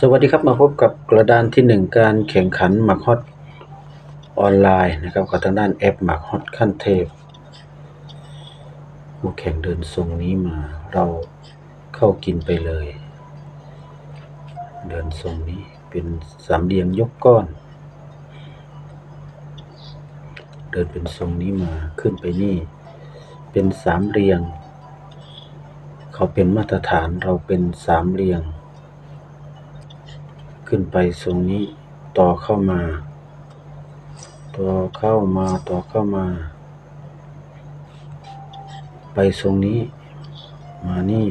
สวัสดีครับมาพบกับกระดานที่หนึ่งการแข่งขันหมักฮอตออนไลน์นะครับกับทางด้านแอปหมักฮอตขั้นเทพผู้แข่งเดินทรงนี้มาเราเข้ากินไปเลย เดินทรงนี้เป็นสามเหลี่ยมยกก้อน เดินเป็นทรงนี้มาขึ้นไปนี่ เป็นสามเหลี่ยงเขาเป็นมาตรฐานเราเป็นสามเหลี่ยง ขึ้นไปทรงนี้ต่อเข้ามา ต่อเข้ามาต่อเข้ามา ไปทรงนี้ มานี่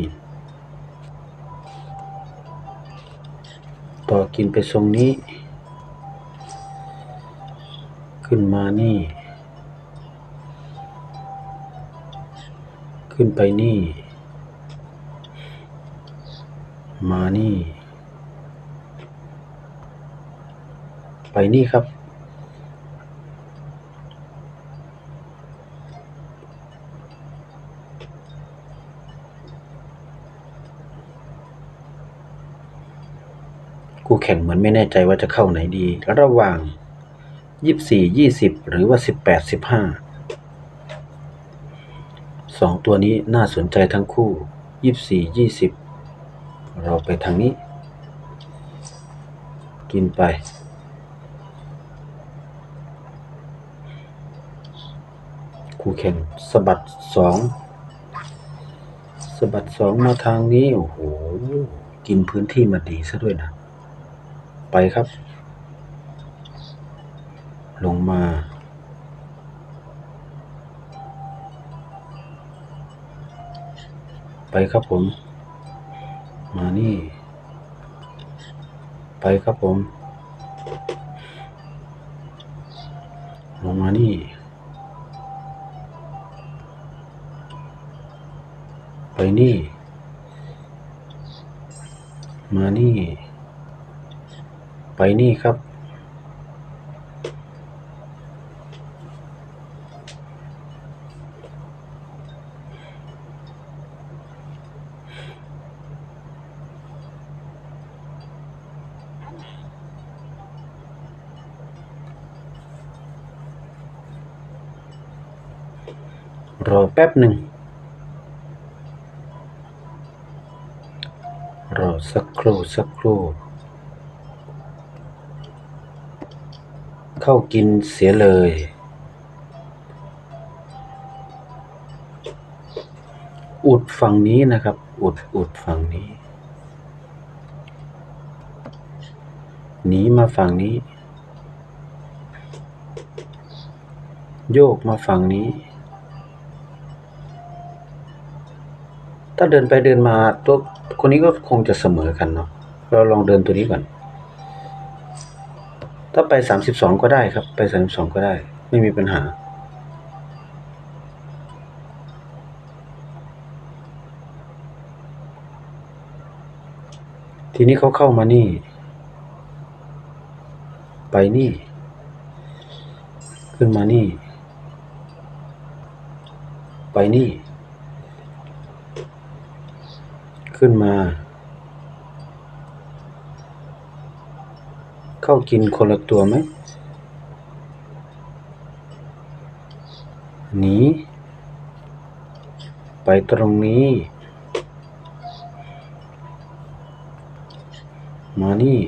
ต่อกินไปทรงนี้ ขึ้นมานี่ ขึ้นไปนี่ มานี่ ไปนี่ครับคู่แข่งเหมือนไม่แน่ใจว่าจะเข้าไหนดี ระหว่างยี่สี่ยี่สิบหรือว่าสิบแปดสิบห้าสองตัวนี้น่าสนใจทั้งคู่ยี่สี่ยี่สิบเราไปทางนี้ กินไป คู่แข่งสะบัดสองสะบัดสองมาทางนี้ โอ้โห กินพื้นที่มาดีซะด้วยนะ ไปครับ ลงมาไปครับผม มานี่ ไปครับผม ลงมานี่ นี่ มานี่ ไปนี่ครับ รอแป๊บหนึ่ง ครู่สักครู่ เข้ากินเสียเลย อุดฝั่งนี้นะครับ อุดอุดฝั่งนี้ หนีมาฝั่งนี้ โยกมาฝั่งนี้ ถ้าเดินไปเดินมาตัว คนนี้ก็คงจะเสมอกันเนาะเราลองเดินตัวนี้ก่อน ถ้าไปสามสิบสองก็ได้ครับ ไปสามสิบสองก็ได้ ไม่มีปัญหา ทีนี้เขาเข้ามานี่ ไปนี่ ขึ้นมานี่ ไปนี่ ขึ้นมา เข้ากินคนละตัวไหมหนีไปตรงนี้ มานี่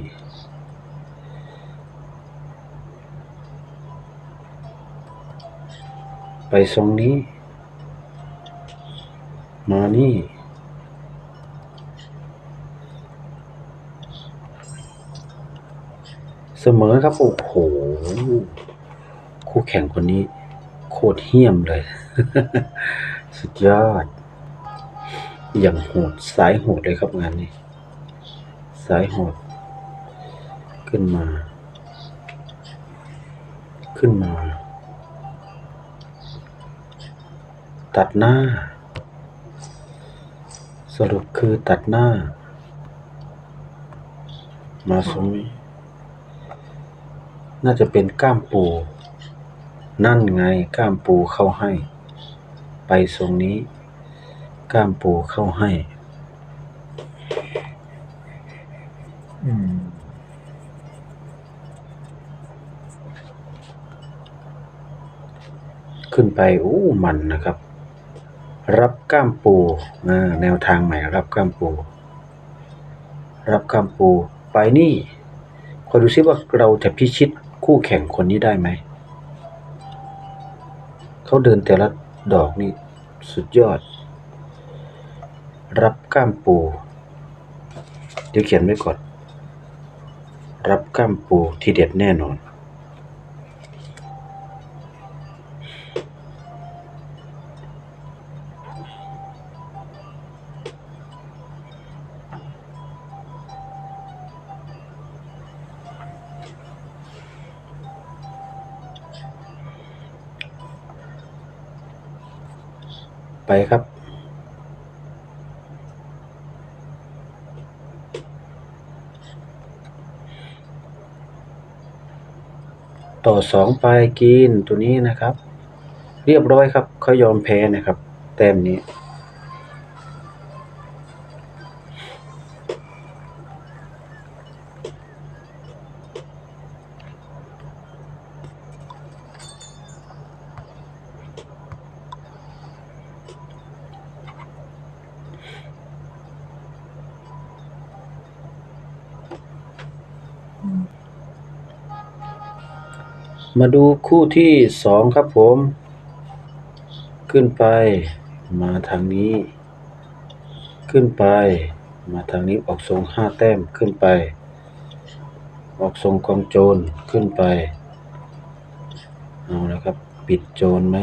ไปทรงนี้ มานี่ สมอครับ โอ้โห คู่แข่งคนนี้ โคตรเหี้ยมเลย สุดยอด อย่างโหด สายโหดเลยครับงานนี้ สายโหด ขึ้นมา ขึ้นมา ตัดหน้า สรุปคือตัดหน้า มาตรงนี้ น่าจะเป็นก้ามปู นั่นไงก้ามปูเข้าให้ ไปทรงนี้ ก้ามปูเข้าให้ขึ้นไปอู้มันนะครับ รับก้ามปูแนวทางใหม่รับก้ามปู รับก้ามปูไปนี่คอยดูซิว่าเราจะพิชิต คู่แข่งคนนี้ได้ไหม เขาเดินแต่ละดอกนี่สุดยอด รับก้ามปู เดี๋ยวเขียนไว้ก่อน รับก้ามปูที่เด็ดแน่นอน ไปครับ ต่อสองไปกินตัวนี้นะครับ เรียบร้อยครับเขายอมแพ้นะครับ แต้มนี้ มาดูคู่ที่สองครับผม ขึ้นไป มาทางนี้ ขึ้นไป มาทางนี้ออกทรงห้าแต้มขึ้นไป ออกทรงกองโจรขึ้นไป เอาแล้วครับ ปิดโจรไหม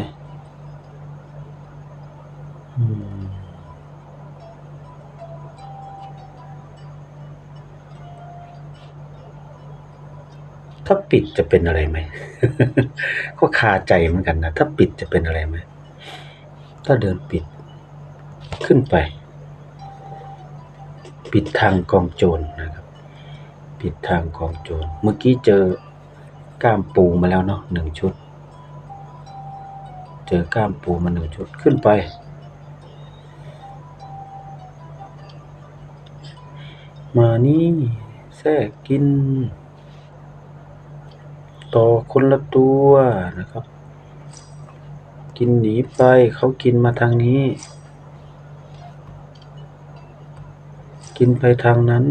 ปิดจะเป็นอะไรไหม ก็คาใจเหมือนกันนะ ถ้าปิดจะเป็นอะไรไหม ถ้าเดินปิด ขึ้นไป ปิดทางกองโจรนะครับ ปิดทางกองโจร เมื่อกี้เจอก้ามปูมาแล้วเนาะหนึ่งชุด เจอก้ามปูมาหนึ่งชุด ขึ้นไป มานี่แทรกกิน ต่อคนละตัวนะครับ กินหนีไปเขากินมาทางนี้ กินไปทางนั้น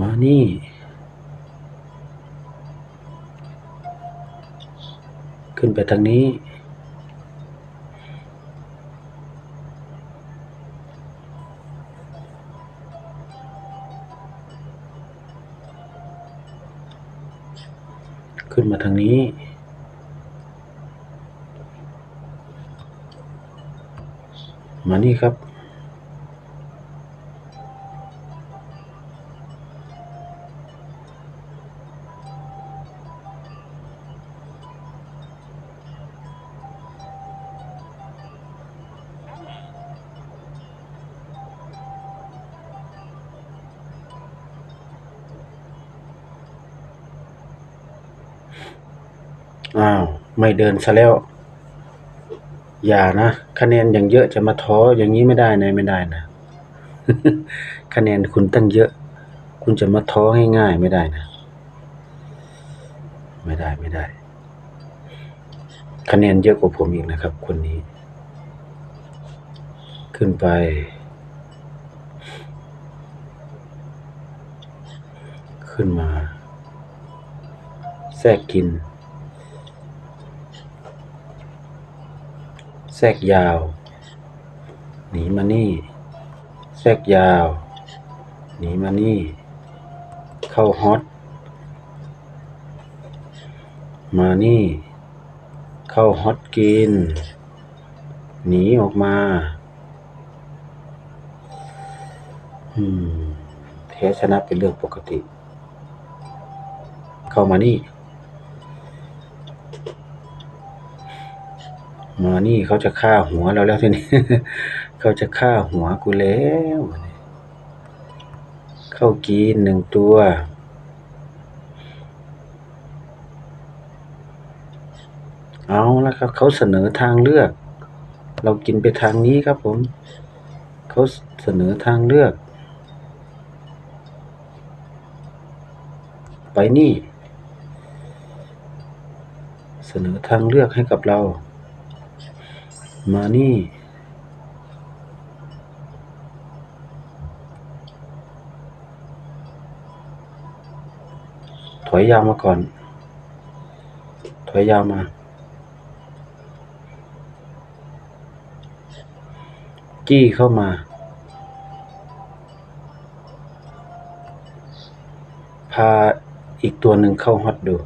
มานี่ ขึ้นไปทางนี้ ขึ้นมาทางนี้ มานี่ครับ ไม่เดินซะแล้ว อย่านะคะแนนอย่างเยอะจะมาท้ออย่างนี้ไม่ได้นะไม่ได้นะคะแนนคุณตั้งเยอะ คุณจะมาท้อง่ายๆไม่ได้นะ ไม่ได้ไม่ได้ คะแนนเยอะกว่าผมอีกนะครับ คนนี้ ขึ้นไปขึ้นมา แทรกกิน แทรกยาว หนีมานี่ แทรกยาว หนีมานี่ เข้าฮอต มานี่ เข้าฮอตกิน หนีออกมา อืมแพ้ชนะเป็นเรื่องปกติ เข้ามานี่ มานี่เขาจะฆ่าหัวเราแล้วทีนี้ เขาจะฆ่าหัวกูแล้ว เข้ากินหนึ่งตัว เอาแล้วครับ เขาเสนอทางเลือก เรากินไปทางนี้ครับผม เขาเสนอทางเลือก ไปนี่ เสนอทางเลือกให้กับเรา มานี่ ถอยยาวมาก่อน ถอยยาวมา จี้เข้ามาพาอีกตัวหนึ่งเข้าฮอตดู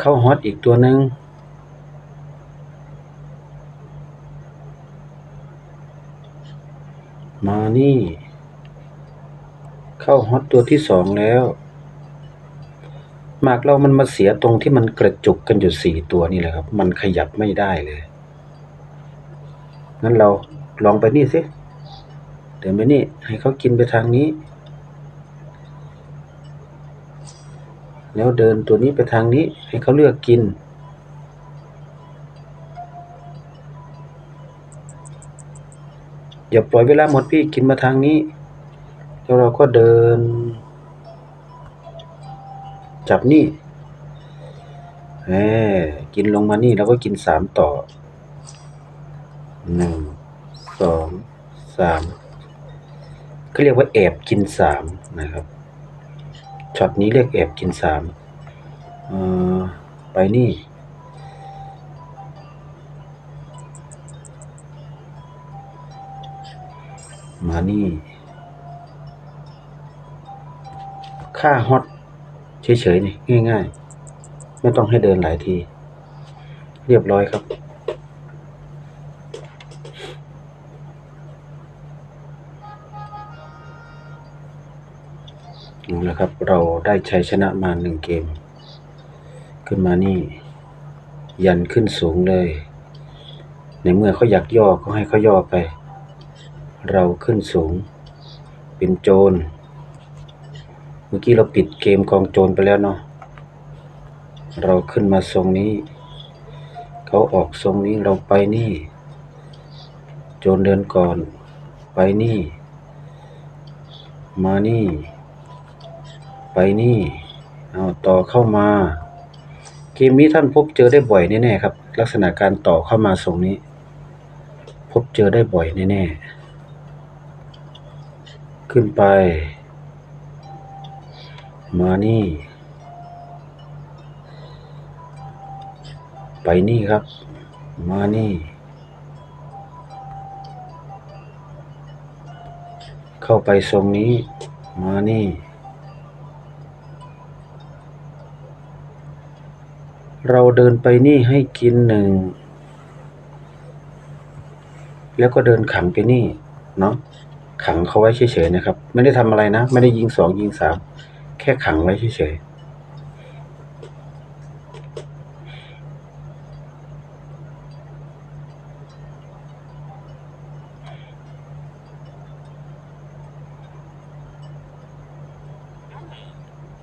เข้าฮอตอีกตัวหนึ่งมานี่ เข้าฮอตตัวที่สองแล้วหมากเรามันมาเสียตรงที่มันกระจุกกันอยู่สี่ตัวนี่แหละครับ มันขยับไม่ได้เลย งั้นเราลองไปนี่สิ เดินไปนี่ ให้เขากินไปทางนี้ แล้วเดินตัวนี้ไปทางนี้ให้เขาเลือกกิน อย่าปล่อยเวลาหมดพี่กินมาทางนี้ แล้วเราก็เดิน จับนี่แหมกินลงมานี่แล้วก็กินสามต่อหนึ่งสองสามเขาเรียกว่าแอบกินสามนะครับ ช็อตนี้เรียกแอบกินสามไปนี่ มานี่ ค่าฮอตเฉยๆนี่ ง่าย ๆ ไม่ต้องให้เดินหลายที เรียบร้อยครับ เอาละครับ เราได้ชัยชนะมาหนึ่งเกม ขึ้นมานี่ ยันขึ้นสูงเลย ในเมื่อเขาอยากย่อก็ให้เขาย่อไป เราขึ้นสูง เป็นโจร เมื่อกี้เราปิดเกมกองโจรไปแล้วเนาะเราขึ้นมาทรงนี้ เขาออกทรงนี้เราไปนี่ โจรเดินก่อน ไปนี่ มานี่ ไปนี่เอาต่อเข้ามา เกมนี้ท่านพบเจอได้บ่อยแน่ๆครับ ลักษณะการต่อเข้ามาทรงนี้ พบเจอได้บ่อยแน่ๆขึ้นไป มานี่ ไปนี่ครับ มานี่ เข้าไปทรงนี้ มานี่ เราเดินไปนี่ให้กินหนึ่ง แล้วก็เดินขังไปนี่ เนาะขังเขาไว้เฉยๆนะครับ ไม่ได้ทำอะไรนะ ไม่ได้ยิงสองยิงสามแค่ขังไว้เฉยๆ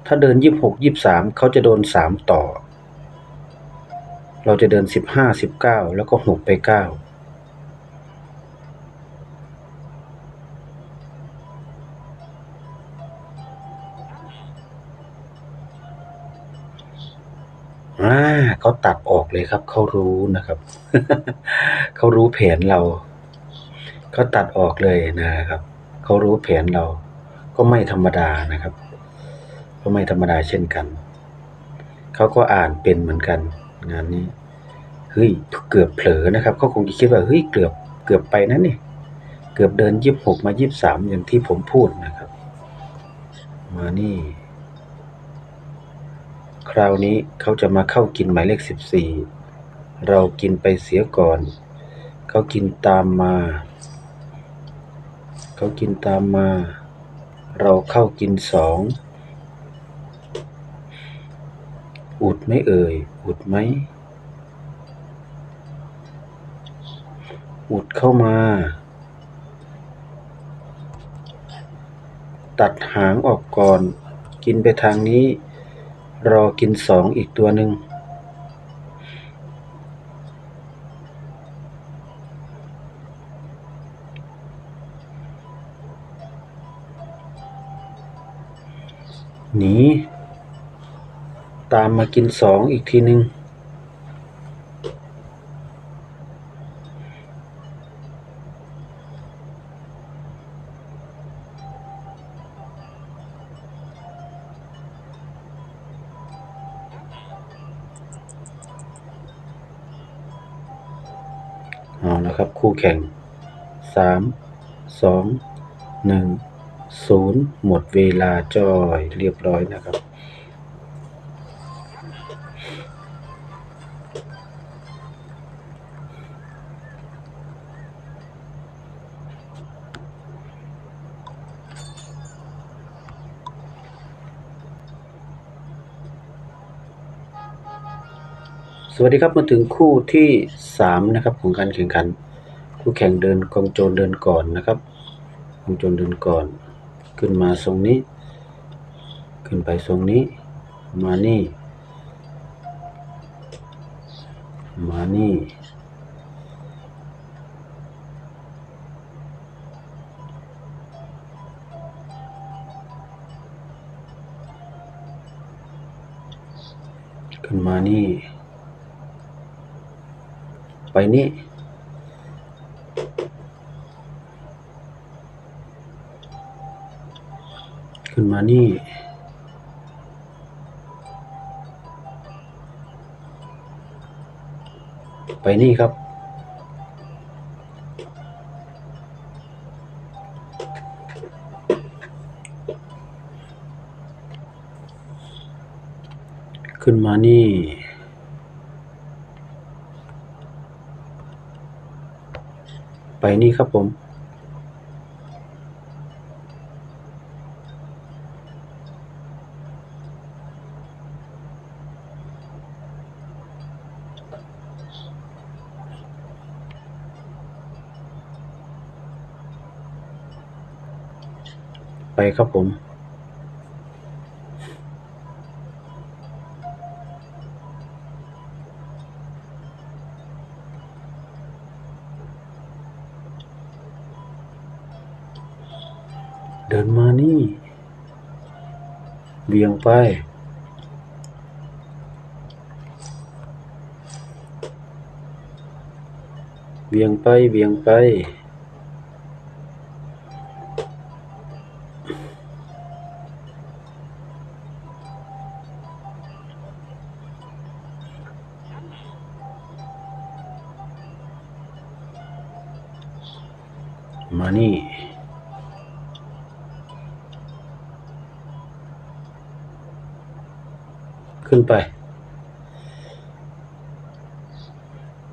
ถ้าเดินยี่สิบหกยี่สิบสามเขาจะโดนสามต่อ เราจะเดินสิบห้าสิบเก้าแล้วก็หกไปเก้าอ่าเขาตัดออกเลยครับ เขารู้นะครับ เขารู้แผนเรา เขาตัดออกเลยนะครับ เขารู้แผนเรา ก็ไม่ธรรมดานะครับ ก็ไม่ธรรมดาเช่นกัน เขาก็อ่านเป็นเหมือนกัน งานนี้เฮ้ยเกือบเผลอนะครับเขาคงจะคิดว่าเฮ้ยเกือบเกือบไปนะนี่เกือบเดินยี่สิบหกมายี่สิบสามอย่างที่ผมพูดนะครับ มานี่ คราวนี้เขาจะมาเข้ากินหมายเลขสิบสี่เรากินไปเสียก่อน เขากินตามมา เขากินตามมา เราเข้ากินสอง อุดไหมเอ่ย อุดไหม อุดเข้ามา ตัดหางออกก่อน กินไปทางนี้ รอกินสองอีกตัวหนึ่งหนี ตามมากินสองอีกทีหนึ่งเอานะครับ คู่แข่งสามสองหนึ่งศูนย์หมดเวลาจอยเรียบร้อยนะครับ วัสดีครับมาถึงคู่ที่สามนะครับของการแข่งขัน คู่แข่งเดินกองโจรเดินก่อนนะครับกองโจรเดินก่อน ขึ้นมาทรงนี้ ขึ้นไปทรงนี้ มานี่ มานี่ ขึ้นมานี่ ไปนี่ขึ้นมานี่ไปนี่ครับ ขึ้นมานี่ ไป นี่ครับผมไปครับผม นมานี่ เบี่ยงไป เบี่ยงไป เบี่ยงไป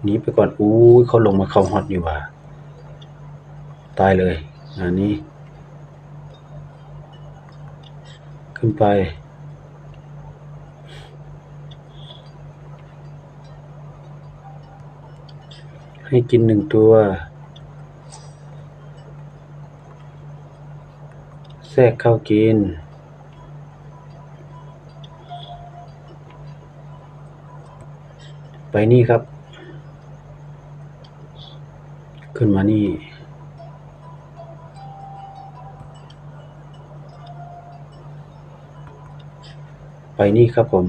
หนีไปก่อนอู้เขาลงมาเข้าฮอตอยู่ว่ะตายเลยงานนี้ ขึ้นไป ให้กินหนึ่งตัวแทรกเข้ากินไปนี่ครับ ขึ้นมานี่ ไปนี่ครับผม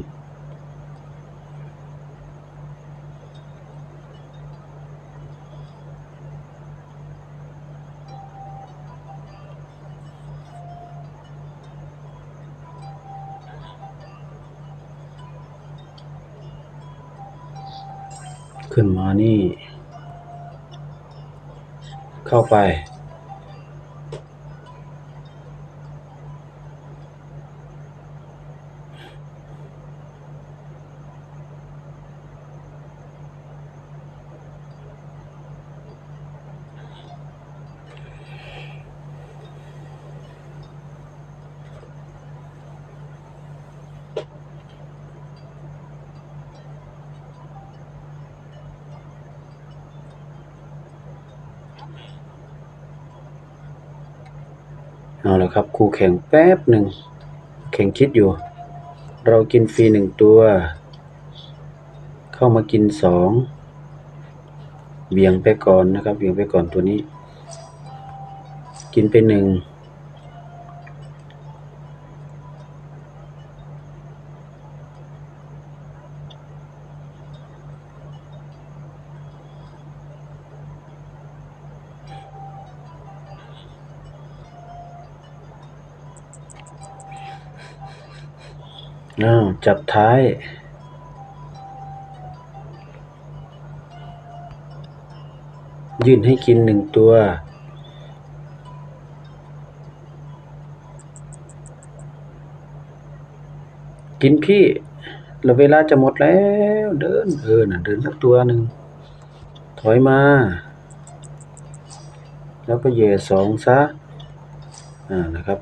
ขึ้นมานี่ เข้าไป คู่แข่งแป๊บหนึ่ง แข่งคิดอยู่ เรากินฟรีหนึ่งตัว เข้ามากินสองเบี่ยงไปก่อนนะครับเบี่ยงไปก่อนตัวนี้ กินไปหนึ่ง อ้าวจับท้าย ยื่นให้กินหนึ่งตัว กินพี่แล้วเวลาจะหมดแล้ว เดินเออน่ะเดินสักตัวหนึ่งถอยมา แล้วก็เหย่สองซะอ่านะครับ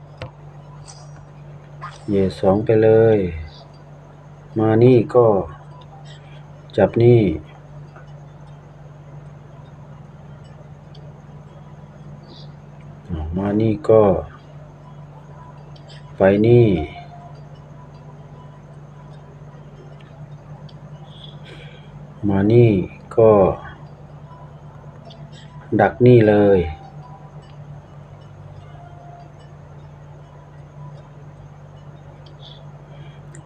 เหย่สองไปเลย มานี่ก็จับนี่ มานี่ก็ ไปนี่ มานี่ก็ ดักนี่เลย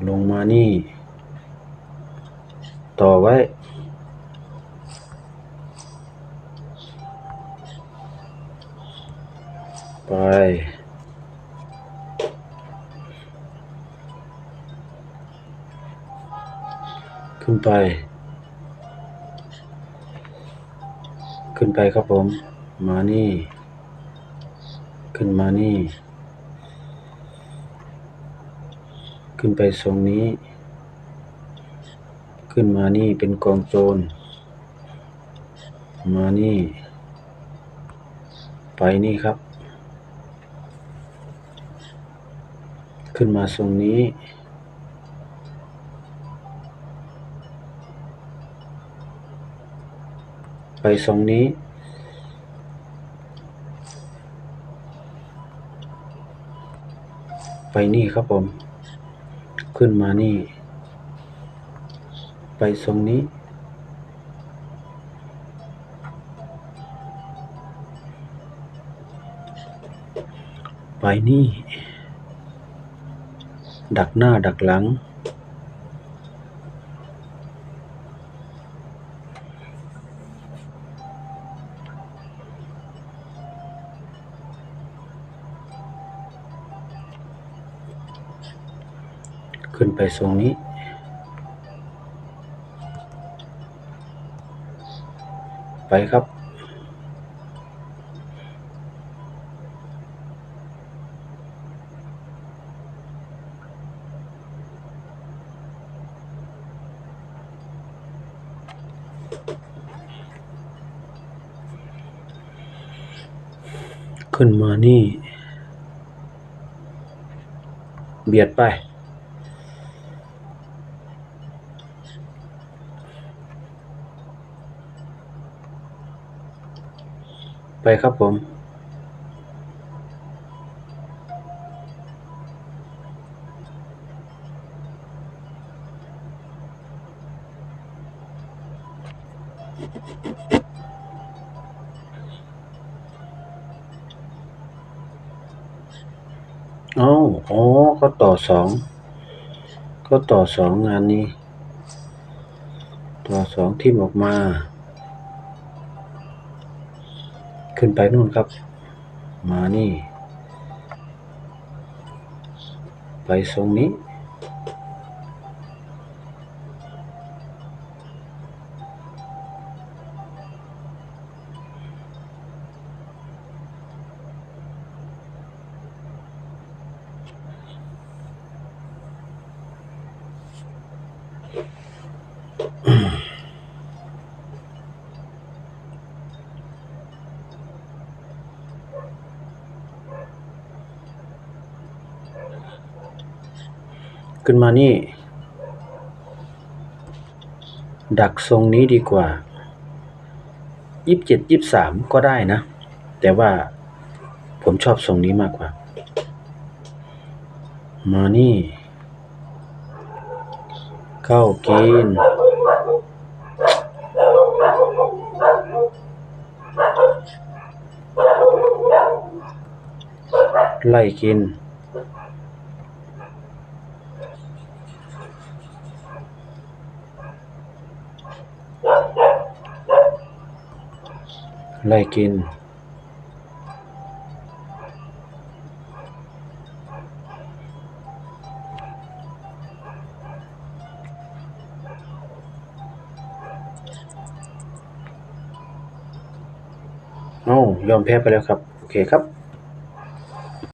ลงมานี่ ต่อไว้ไปขึ้นไป ขึ้นไปครับผม มานี่ ขึ้นมานี่ ขึ้นไปทรงนี้ ขึ้นมานี่เป็นกองโจร มานี่ ไปนี่ครับ ขึ้นมาทรงนี้ ไปทรงนี้ไปนี่ครับผม ขึ้นมานี่ ไปทรงนี้ ไปนี่ ดักหน้าดักหลัง ขึ้นไปทรงนี้ ไปครับ ขึ้นมานี่ เบียดไป ไปครับผม เอ้าอ๋อก็ต่อสอง ก็ต่อสองงานนี้ ต่อสองทิมออกมา ขึ้นไปนู่นครับ มานี่ ไปทรงนี้ มานี่ ดักทรงนี้ดีกว่ายี่สิบเจ็ดยี่สามก็ได้นะ แต่ว่าผมชอบทรงนี้มากกว่า มานี่ เข้ากินไล่กิน ไล่กิน โอ้ยอมแพ้ไปแล้วครับ โอเคครับ